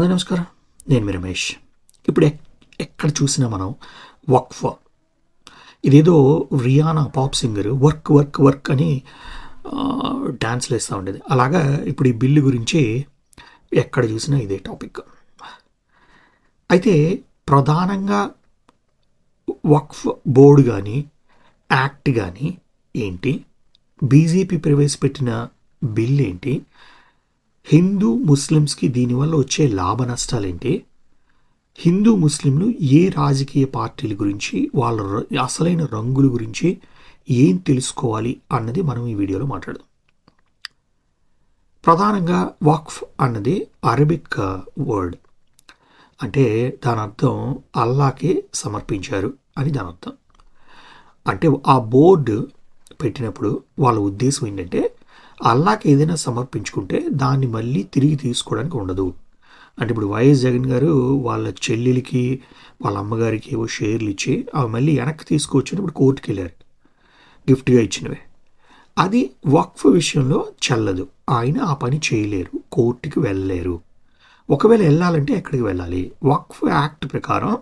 అందరూ నమస్కారం. నేను మీ రమేష్. ఇప్పుడు ఎక్కడ చూసినా మనం వక్ఫ్. ఇదేదో Rihanna pop singer work work work అని డ్యాన్స్లు వేస్తూ ఉండేది. అలాగా ఇప్పుడు ఈ బిల్లు గురించి ఎక్కడ చూసినా ఇదే టాపిక్. అయితే ప్రధానంగా వక్ఫ్ బోర్డు కానీ యాక్ట్ కానీ ఏంటి? బీజేపీ ప్రవేశపెట్టిన బిల్ ఏంటి హిందూ ముస్లిమ్స్కి దీనివల్ల వచ్చే లాభ నష్టాలేంటి? హిందూ ముస్లింలు ఏ రాజకీయ పార్టీల గురించి వాళ్ళ ర- అసలైన రంగుల గురించి ఏం తెలుసుకోవాలి అన్నది మనం ఈ వీడియోలో మాట్లాడదాం. ప్రధానంగా వక్ఫ్ అన్నది అరబిక్ వర్డ్. అంటే దాని అర్థం అల్లాకే సమర్పించారు అని దాని అర్థం. అంటే ఆ బోర్డు పెట్టినప్పుడు వాళ్ళ ఉద్దేశం ఏంటంటే అల్లాకి ఏదైనా సమర్పించుకుంటే దాన్ని మళ్ళీ తిరిగి తీసుకోవడానికి ఉండదు. అంటే ఇప్పుడు వైఎస్ జగన్ గారు వాళ్ళ చెల్లెలకి వాళ్ళ అమ్మగారికి ఏవో షేర్లు ఇచ్చి అవి మళ్ళీ వెనక్కి తీసుకొచ్చి ఇప్పుడు కోర్టుకి వెళ్ళారు. గిఫ్ట్గా ఇచ్చినవే. అది వక్ఫ్ విషయంలో చెల్లదు. ఆయన ఆ పని చేయలేరు. కోర్టుకి వెళ్ళలేరు. ఒకవేళ వెళ్ళాలంటే ఎక్కడికి వెళ్ళాలి? వక్ఫ్ యాక్ట్ ప్రకారం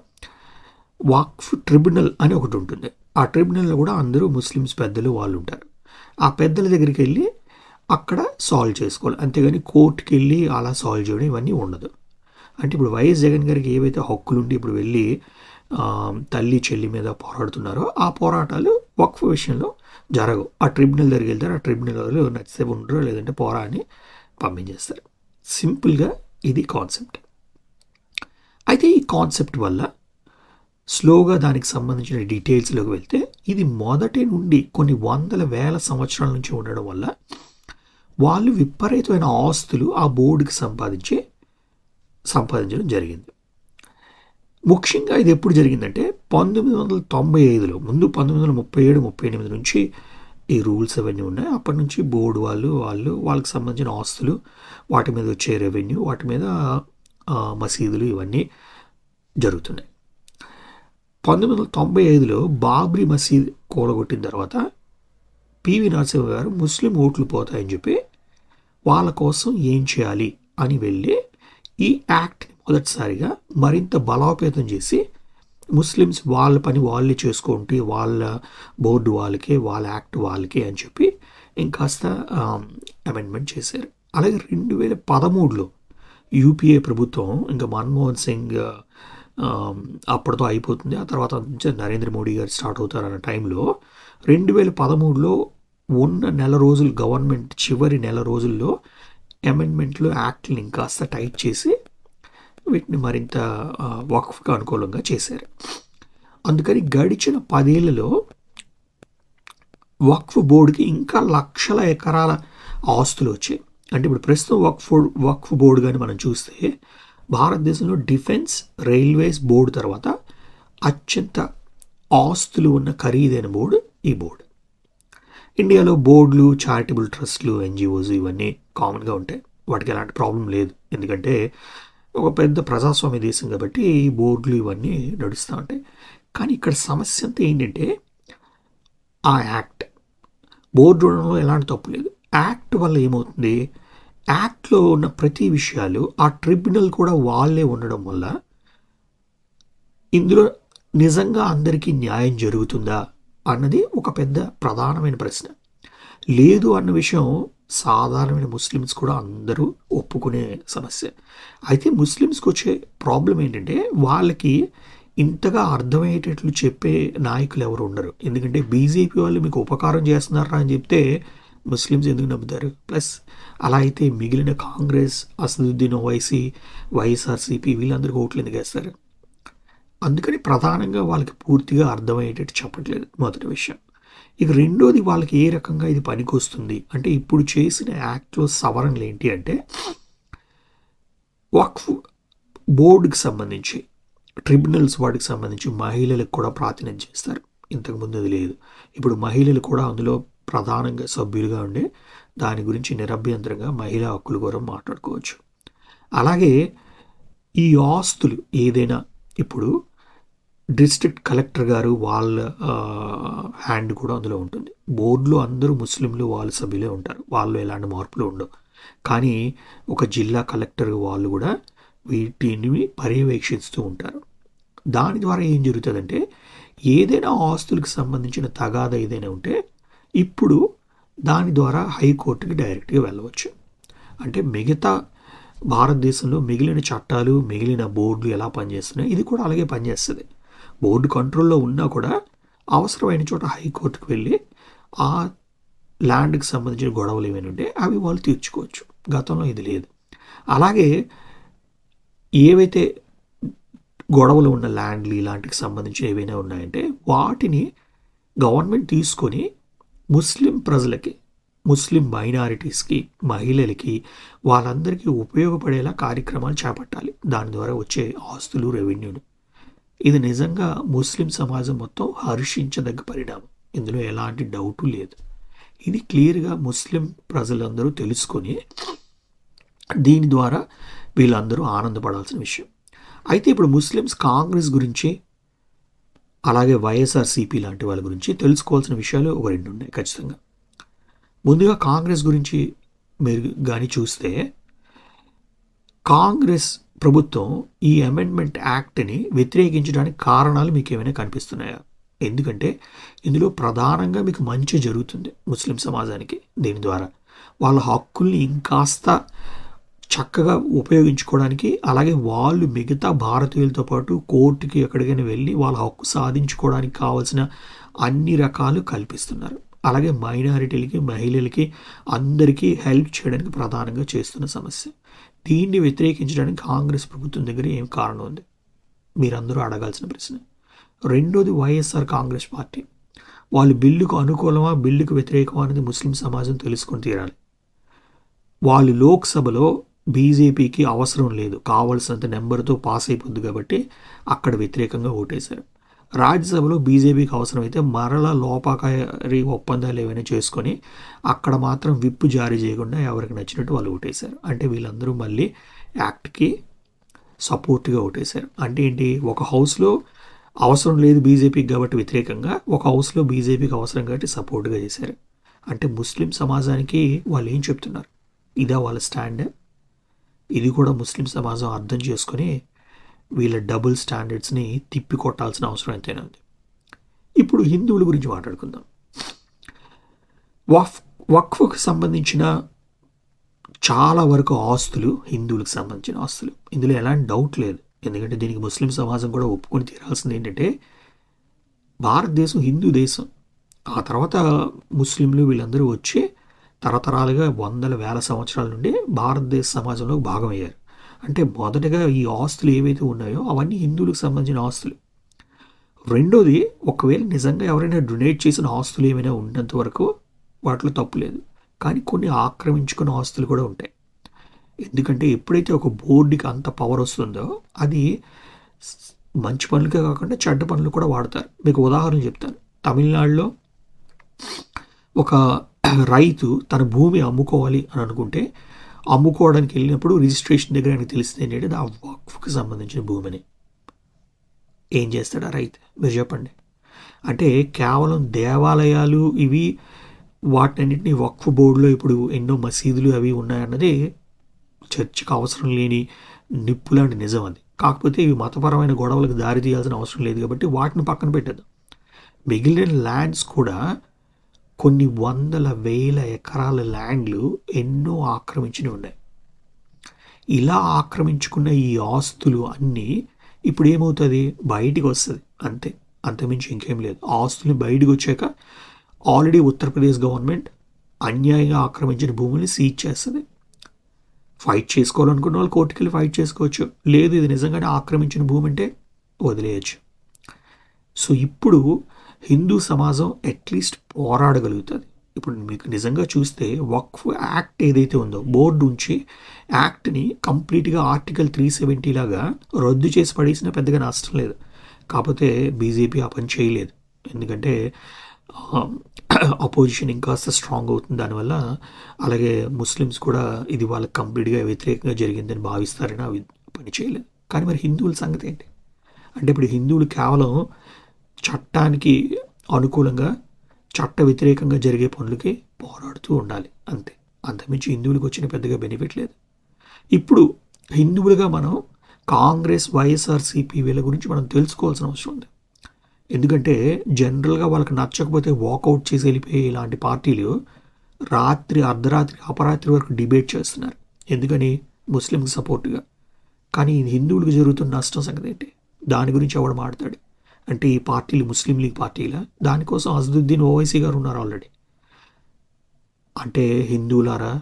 వక్ఫ్ ట్రిబ్యునల్ అని ఒకటి ఉంటుంది. ఆ ట్రిబ్యునల్లో కూడా అందరూ ముస్లిమ్స్ పెద్దలు వాళ్ళు ఉంటారు. ఆ పెద్దల దగ్గరికి వెళ్ళి అక్కడ సాల్వ్ చేసుకోవాలి. అంతేగాని కోర్టుకి వెళ్ళి అలా సాల్వ్ చేయడం ఇవన్నీ ఉండదు. అంటే ఇప్పుడు వైఎస్ జగన్ గారికి ఏవైతే హక్కులు ఉండి ఇప్పుడు వెళ్ళి తల్లి చెల్లి మీద పోరాడుతున్నారో ఆ పోరాటాలు వక్ఫ్ విషయంలో జరగవు. ఆ ట్రిబ్యునల్ దగ్గరికి వెళ్తారు. ఆ ట్రిబ్యునల్ వాళ్ళు నచ్చితే ఉండరు లేదంటే పోరా అని పంపించేస్తారు. సింపుల్గా ఇది కాన్సెప్ట్ అయితే ఈ కాన్సెప్ట్ వల్ల స్లోగా దానికి సంబంధించిన డీటెయిల్స్లోకి వెళ్తే ఇది మొదటి నుండి కొన్ని వందల వేల సంవత్సరాల నుంచి ఉండడం వల్ల వాళ్ళు విపరీతమైన ఆస్తులు ఆ బోర్డుకి సంపాదించి సంపాదించడం జరిగింది. ముఖ్యంగా ఇది ఎప్పుడు జరిగిందంటే పంతొమ్మిది వందల తొంభై ఐదులో ముందు పంతొమ్మిది వందల ముప్పై ఏడు ముప్పై ఎనిమిది నుంచి ఈ రూల్స్ అవన్నీ ఉన్నాయి. అప్పటి నుంచి బోర్డు వాళ్ళు వాళ్ళు వాళ్ళకి సంబంధించిన ఆస్తులు వాటి మీద వచ్చే రెవెన్యూ వాటి మీద మసీదులు ఇవన్నీ జరుగుతున్నాయి. పంతొమ్మిది వందల తొంభై ఐదులో బాబ్రీ మసీద్ కూలగొట్టిన తర్వాత పివి నరసింహ గారు ముస్లిం ఓట్లు పోతాయని చెప్పి వాళ్ళ కోసం ఏం చేయాలి అని వెళ్ళి ఈ యాక్ట్ని మొదటిసారిగా మరింత బలోపేతం చేసి ముస్లిమ్స్ వాళ్ళ పని వాళ్ళే చేసుకుంటే వాళ్ళ బోర్డు వాళ్ళకే వాళ్ళ యాక్ట్ వాళ్ళకే అని చెప్పి ఇంకాస్త అమెండ్మెంట్ చేశారు. అలాగే రెండు వేల పదమూడులో యూపీఏ ప్రభుత్వం ఇంకా మన్మోహన్ సింగ్ అప్పటితో అయిపోతుంది. ఆ తర్వాత నుంచి నరేంద్ర మోడీ గారు స్టార్ట్ అవుతారన్న టైంలో రెండు వేల పదమూడులో ఉన్న నెల రోజులు గవర్నమెంట్ చివరి నెల రోజుల్లో అమెండ్మెంట్లు యాక్ట్ని ఇంకాస్త టైట్ చేసి వీటిని మరింత వక్ఫ్కి అనుకూలంగా చేశారు. అందుకని గడిచిన పదేళ్ళలో వక్ఫ్ బోర్డుకి ఇంకా లక్షల ఎకరాల ఆస్తులు వచ్చాయి. అంటే ఇప్పుడు ప్రస్తుతం వక్ఫ్ వక్ఫ్ బోర్డు కానీ మనం చూస్తే భారతదేశంలో డిఫెన్స్ రైల్వేస్ బోర్డు తర్వాత అత్యంత ఆస్తులు ఉన్న ఖరీదైన బోర్డు ఈ బోర్డు. ఇండియాలో బోర్డులు చారిటబుల్ ట్రస్ట్లు ఎన్జిఓస్ ఇవన్నీ కామన్గా ఉంటాయి. వాటికి ఎలాంటి ప్రాబ్లం లేదు. ఎందుకంటే ఒక పెద్ద ప్రజాస్వామ్య దేశం కాబట్టి ఈ బోర్డులు ఇవన్నీ నడుస్తూ ఉంటాయి. కానీ ఇక్కడ సమస్య అంతా ఏంటంటే ఆ యాక్ట్. బోర్డు ఉండడంలో ఎలాంటి తప్పు లేదు. యాక్ట్ వల్ల ఏమవుతుంది? యాక్ట్లో ఉన్న ప్రతి విషయాలు ఆ ట్రిబ్యునల్ కూడా వాళ్ళే ఉండడం వల్ల ఇందులో నిజంగా అందరికీ న్యాయం జరుగుతుందా? అన్నది ఒక పెద్ద ప్రధానమైన ప్రశ్న. లేదు అన్న విషయం సాధారణమైన ముస్లిమ్స్ కూడా అందరూ ఒప్పుకునే సమస్య. అయితే ముస్లిమ్స్కి వచ్చే ప్రాబ్లం ఏంటంటే వాళ్ళకి ఇంతగా అర్థమయ్యేటట్లు చెప్పే నాయకులు ఎవరు ఉండరు. ఎందుకంటే బీజేపీ వాళ్ళు మీకు ఉపకారం చేస్తున్నారా అని చెప్తే ముస్లిమ్స్ ఎందుకు నమ్ముతారు? ప్లస్ అలా అయితే మిగిలిన కాంగ్రెస్ అసదుద్దీన్ ఓవైసీ వైఎస్ఆర్సీపీ వీళ్ళందరికీ ఓట్లు ఎందుకు వేస్తారు? అందుకని ప్రధానంగా వాళ్ళకి పూర్తిగా అర్థమయ్యేటట్టు చెప్పట్లేదు మొదటి విషయం. ఇక రెండోది వాళ్ళకి ఏ రకంగా ఇది పనికొస్తుంది? అంటే ఇప్పుడు చేసిన యాక్ట్లో సవరణలు ఏంటి అంటే వక్ఫ్ బోర్డుకి సంబంధించి ట్రిబ్యునల్స్ వాటికి సంబంధించి మహిళలకు కూడా ప్రాతినిధ్యం చేస్తారు. ఇంతకుముందు అది లేదు. ఇప్పుడు మహిళలు కూడా అందులో ప్రధానంగా సభ్యులుగా ఉండే దాని గురించి నిరభ్యంతరంగా మహిళా హక్కుల కోసం మాట్లాడుకోవచ్చు. అలాగే ఈ ఆస్తులు ఏదైనా ఇప్పుడు డిస్ట్రిక్ట్ కలెక్టర్ గారు వాళ్ళ హ్యాండ్ కూడా అందులో ఉంటుంది. బోర్డులో అందరూ ముస్లింలు వాళ్ళ సభ్యులే ఉంటారు. వాళ్ళు ఎలాంటి మార్పులు ఉండవు. కానీ ఒక జిల్లా కలెక్టర్ వాళ్ళు కూడా వీటిని పర్యవేక్షిస్తూ ఉంటారు. దాని ద్వారా ఏం జరుగుతుందంటే ఏదైనా ఆస్తులకు సంబంధించిన తగాద ఏదైనా ఉంటే ఇప్పుడు దాని ద్వారా హైకోర్టుకి డైరెక్ట్గా వెళ్ళవచ్చు. అంటే మిగతా భారతదేశంలో మిగిలిన చట్టాలు మిగిలిన బోర్డులు ఎలా పనిచేస్తున్నాయి ఇది కూడా అలాగే పనిచేస్తుంది. బోర్డు కంట్రోల్లో ఉన్నా కూడా అవసరమైన చోట హైకోర్టుకు వెళ్ళి ఆ ల్యాండ్కి సంబంధించిన గొడవలు ఏమైనా ఉంటే అవి వాళ్ళు తీర్చుకోవచ్చు. గతంలో ఇది లేదు. అలాగే ఏవైతే గొడవలు ఉన్న ల్యాండ్లు ఇలాంటికి సంబంధించి ఏవైనా ఉన్నాయంటే వాటిని గవర్నమెంట్ తీసుకొని ముస్లిం ప్రజలకి ముస్లిం మైనారిటీస్కి మహిళలకి వాళ్ళందరికీ ఉపయోగపడేలా కార్యక్రమాలు చేపట్టాలి. దాని ద్వారా వచ్చే ఆస్తులు రెవెన్యూలు. ఇది నిజంగా ముస్లిం సమాజం మొత్తం హర్షించదగ్గ పరిణామం. ఇందులో ఎలాంటి డౌటు లేదు. ఇది క్లియర్గా ముస్లిం ప్రజలందరూ తెలుసుకొని దీని ద్వారా వీళ్ళందరూ ఆనందపడాల్సిన విషయం. అయితే ఇప్పుడు ముస్లిమ్స్ కాంగ్రెస్ గురించి అలాగే వైఎస్ఆర్సీపీ లాంటి వాళ్ళ గురించి తెలుసుకోవాల్సిన విషయాలు ఒక రెండు ఉన్నాయి ఖచ్చితంగా. ముందుగా కాంగ్రెస్ గురించి మీరు కానీ చూస్తే కాంగ్రెస్ ప్రభుత్వం ఈ అమెండ్మెంట్ యాక్ట్ని వ్యతిరేకించడానికి కారణాలు మీకు ఏమైనా కనిపిస్తున్నాయా? ఎందుకంటే ఇందులో ప్రధానంగా మీకు మంచి జరుగుతుంది ముస్లిం సమాజానికి దీని ద్వారా. వాళ్ళ హక్కుల్ని ఇంకాస్త చక్కగా ఉపయోగించుకోవడానికి అలాగే వాళ్ళు మిగతా భారతీయులతో పాటు కోర్టుకి ఎక్కడికైనా వెళ్ళి వాళ్ళ హక్కు సాధించుకోవడానికి కావాల్సిన అన్ని రకాలు కల్పిస్తున్నారు. అలాగే మైనారిటీలకి మహిళలకి అందరికీ హెల్ప్ చేయడానికి ప్రధానంగా చేస్తున్న సమస్య. దీన్ని వ్యతిరేకించడానికి కాంగ్రెస్ ప్రభుత్వం దగ్గర ఏం కారణం ఉంది? మీరందరూ అడగాల్సిన ప్రశ్న. రెండోది వైఎస్ఆర్ కాంగ్రెస్ పార్టీ. వాళ్ళు బిల్లుకు అనుకూలమా బిల్లుకు వ్యతిరేకమా అనేది ముస్లిం సమాజం తెలుసుకొని తీరాలి. వాళ్ళు లోక్సభలో బీజేపీకి అవసరం లేదు. కావలసినంత నెంబర్తో పాస్ అయిపోద్ది కాబట్టి అక్కడ వ్యతిరేకంగా ఓటేశారు. రాజ్యసభలో బీజేపీకి అవసరమైతే మరలా లోపాకారి ఒప్పందాలు ఏమైనా చేసుకొని అక్కడ మాత్రం విప్పు జారీ చేయకుండా ఎవరికి నచ్చినట్టు వాళ్ళు ఓటేశారు. అంటే వీళ్ళందరూ మళ్ళీ యాక్ట్కి సపోర్ట్గా ఓటేశారు. అంటే ఏంటి? ఒక హౌస్లో అవసరం లేదు బీజేపీకి కాబట్టి వ్యతిరేకంగా ఒక హౌస్లో బీజేపీకి అవసరం కాబట్టి సపోర్ట్గా చేశారు. అంటే ముస్లిం సమాజానికి వాళ్ళు ఏం చెప్తున్నారు? ఇదా వాళ్ళ స్టాండ్? ఇది కూడా ముస్లిం సమాజం అర్థం చేసుకొని వీళ్ళ డబుల్ స్టాండర్డ్స్ని తిప్పి కొట్టాల్సిన అవసరం ఎంతైనా ఉంది. ఇప్పుడు హిందువుల గురించి మాట్లాడుకుందాం. వఫ్ వక్ఫ్కు సంబంధించిన చాలా వరకు ఆస్తులు హిందువులకు సంబంధించిన ఆస్తులు. ఇందులో ఎలాంటి డౌట్ లేదు. ఎందుకంటే దీనికి ముస్లిం సమాజం కూడా ఒప్పుకొని తీరాల్సింది ఏంటంటే భారతదేశం హిందూ దేశం. ఆ తర్వాత ముస్లింలు వీళ్ళందరూ వచ్చి తరతరాలుగా వందల వేల సంవత్సరాల నుండి భారతదేశ సమాజంలో భాగమయ్యారు. అంటే మొదటగా ఈ ఆస్తులు ఏవైతే ఉన్నాయో అవన్నీ హిందువులకు సంబంధించిన ఆస్తులు. రెండోది ఒకవేళ నిజంగా ఎవరైనా డొనేట్ చేసిన ఆస్తులు ఏమైనా ఉన్నంత వరకు వాటిలో తప్పు లేదు. కానీ కొన్ని ఆక్రమించుకున్న ఆస్తులు కూడా ఉంటాయి. ఎందుకంటే ఎప్పుడైతే ఒక బోర్డుకి అంత పవర్ వస్తుందో అది మంచి పనులకే కాకుండా చెడ్డ పనులు కూడా వాడతారు. మీకు ఉదాహరణ చెప్తాను. తమిళనాడులో ఒక రైతు తన భూమి అమ్ముకోవాలి అని అనుకుంటే అమ్ముకోవడానికి వెళ్ళినప్పుడు రిజిస్ట్రేషన్ దగ్గర ఆయనకు తెలిసింది ఏంటంటే ఆ వక్ఫ్కి సంబంధించిన భూమిని. ఏం చేస్తాడా? రైతు మీరు చెప్పండి. అంటే కేవలం దేవాలయాలు ఇవి వాటినన్నింటినీ వక్ఫ్ బోర్డులో ఇప్పుడు ఎన్నో మసీదులు అవి ఉన్నాయన్నది చర్చికి అవసరం లేని నిప్పు లాంటి నిజం అది. కాకపోతే ఇవి మతపరమైన గొడవలకు దారి తీయాల్సిన అవసరం లేదు కాబట్టి వాటిని పక్కన పెట్టేద్దాం మిగిలిన ల్యాండ్స్ కూడా కొన్ని వందల వేల ఎకరాల ల్యాండ్లు ఎన్నో ఆక్రమించినవి ఉన్నాయి. ఇలా ఆక్రమించుకున్న ఈ ఆస్తులు అన్నీ ఇప్పుడు ఏమవుతుంది? బయటికి వస్తుంది. అంతే. అంతమించి ఇంకేం లేదు. ఆస్తులు బయటికి వచ్చాక ఆల్రెడీ ఉత్తరప్రదేశ్ గవర్నమెంట్ అన్యాయంగా ఆక్రమించిన భూముల్ని సీజ్ చేస్తుంది. ఫైట్ చేసుకోవాలనుకున్న వాళ్ళు కోర్టుకి వెళ్ళి ఫైట్ చేసుకోవచ్చు. లేదు ఇది నిజంగానే ఆక్రమించిన భూమి అంటే వదిలేయచ్చు. సో ఇప్పుడు హిందూ సమాజం అట్లీస్ట్ పోరాడగలుగుతుంది. ఇప్పుడు మీకు నిజంగా చూస్తే వక్ఫ్ యాక్ట్ ఏదైతే ఉందో బోర్డు నుంచి యాక్ట్ని కంప్లీట్గా ఆర్టికల్ త్రీ సెవెంటీ లాగా రద్దు చేసి పడేసినా పెద్దగా నష్టం లేదు. కాకపోతే బీజేపీ ఆ పని చేయలేదు. ఎందుకంటే అపోజిషన్ ఇంకాస్త స్ట్రాంగ్ అవుతుంది. దానివల్ల అలాగే ముస్లిమ్స్ కూడా ఇది వాళ్ళకి కంప్లీట్గా వ్యతిరేకంగా జరిగిందని భావిస్తారని అవి పని చేయలేదు. కానీ మరి హిందువుల సంగతి ఏంటి? అంటే ఇప్పుడు హిందువులు కేవలం చట్టానికి అనుకూలంగా చట్ట వ్యతిరేకంగా జరిగే పనులకి పోరాడుతూ ఉండాలి. అంతే. అంతమించి హిందువులకు వచ్చిన పెద్దగా బెనిఫిట్ లేదు. ఇప్పుడు హిందువులుగా మనం కాంగ్రెస్ వైఎస్ఆర్సీపీ వీళ్ళ గురించి మనం తెలుసుకోవాల్సిన అవసరం ఉంది. ఎందుకంటే జనరల్గా వాళ్ళకి నచ్చకపోతే వాకౌట్ చేసి వెళ్ళిపోయే ఇలాంటి పార్టీలు రాత్రి అర్ధరాత్రి అపరాత్రి వరకు డిబేట్ చేస్తున్నారు. ఎందుకని? ముస్లింకి సపోర్ట్గా కానీ హిందువులకు జరుగుతున్న నష్టం సంగతి ఏంటి? దాని గురించి ఎవడు మాట్లాడు అంటే ఈ పార్టీలు ముస్లిం లీగ్ పార్టీల దానికోసం అజదుద్దీన్ ఓవైసీ గారు ఉన్నారు ఆల్రెడీ అంటే హిందువులారా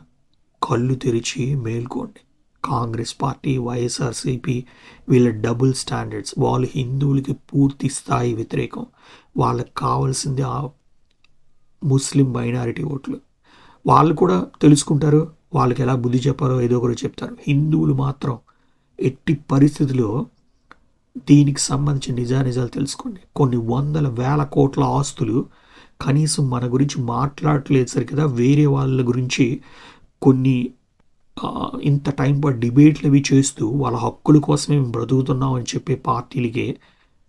కళ్ళు తెరిచి మేల్కోండి. కాంగ్రెస్ పార్టీ వైఎస్ఆర్సీపీ వీళ్ళ డబుల్ స్టాండర్డ్స్ వాళ్ళు హిందువులకి పూర్తి స్థాయి వ్యతిరేకం. వాళ్ళకి కావాల్సింది ఆ ముస్లిం మైనారిటీ ఓట్లు. వాళ్ళు కూడా తెలుసుకుంటారు వాళ్ళకి ఎలా బుద్ధి చెప్పారో ఏదో ఒకరు చెప్తారు. హిందువులు మాత్రం ఎట్టి పరిస్థితిలో దీనికి సంబంధించిన నిజానిజాలు తెలుసుకోండి. కొన్ని వందల వేల కోట్ల ఆస్తులు కనీసం మన గురించి మాట్లాడట్లేదు సరి కదా వేరే వాళ్ళ గురించి కొన్ని ఇంత టైం పాటు డిబేట్లు అవి చేస్తూ వాళ్ళ హక్కుల కోసమే మేము బ్రతుకుతున్నాం అని చెప్పే పార్టీలకే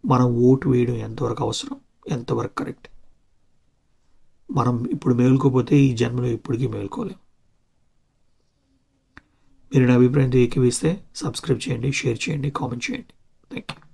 మనం ఓటు వేయడం ఎంతవరకు అవసరం? ఎంతవరకు కరెక్ట్? మనం ఇప్పుడు మేలుకోపోతే ఈ జన్మలో ఇప్పటికీ మేలుకోలేం. మీరు నా అభిప్రాయంతో ఏకీవిస్తే సబ్స్క్రైబ్ చేయండి షేర్ చేయండి కామెంట్ చేయండి. Thank you.